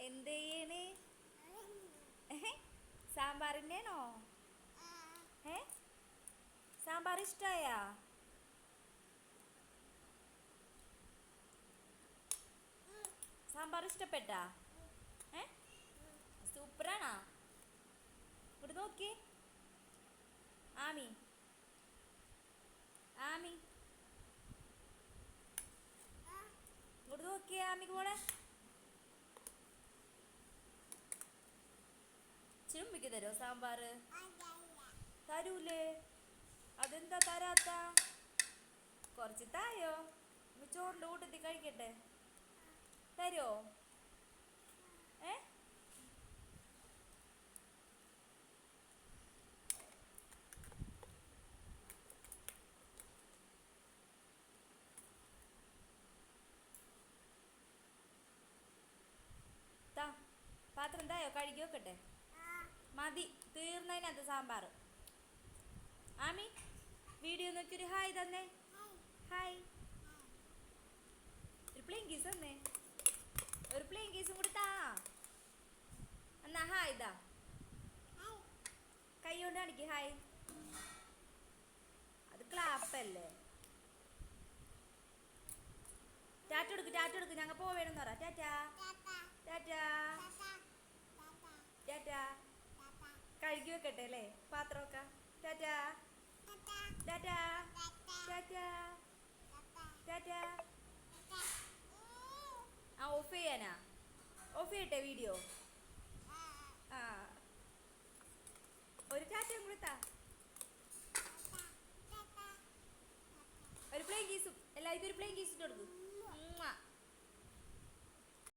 എന്ത് ചെയ്യണേ? സാമ്പാറിന്റെയാണോ ഏ സാമ്പാർ ഇഷ്ടമായാ സാമ്പാർ ഇഷ്ടപ്പെട്ടാ? ഏ സൂപ്പറാണോ? ഇവിടെ നോക്കിയേ ആമി. ആമി. ഇങ്ങോട്ട് നോക്കിയേ ആമിക്ക് ചിരുമ്പിക്ക് തരോ സാമ്പാർ തരൂലേ. അതെന്താ തരാത്ത? കുറച്ച് തായോ? ചോറിന്റെ കൂട്ടത്തിൽ കഴിക്കട്ടെ. തരോ? ഏ? പാത്രം എന്തായോ കഴുകി വെക്കട്ടെ. മതി. തീർന്നതിനകത്ത് സാമ്പാർ ആമി വീഡിയോ നോക്കി ഒരു ഹായ് തന്നെ. ഹായ്. ഒരു പ്ലെയിൻ കേസ് തന്നെ. ഒരു പ്ലെയിൻ കേസും കൂടി താ. എന്നാ ഹായ് ഇതാ. കൈ കൊണ്ട് കാണിക്ക് ഹായ്. അത് ക്ലാപ്പല്ലേ ടാറ്റ എടുക്ക് ടാറ്റ എടുക്ക് ഞങ്ങൾ പോവേണമെന്ന് പറ. ടാറ്റാ ടാറ്റാ കഴുകി വെക്കട്ടെ അല്ലേ? പാത്രമൊക്കെ. ടാറ്റാ. ടാറ്റാ. ടാറ്റാ. ടാറ്റാ. ആ ഓഫ് ചെയ്യാനാ? ഓഫ് ചെയ്യട്ടെ വീഡിയോ? ആ. ഒരു ടാറ്റയും കൊടുത്താ ഒരു പ്ലെയിൻ കീസും എല്ലാവർക്കും ഒരു പ്ലെയിൻ കീസ് ഇട്ട് കൊടുക്കും.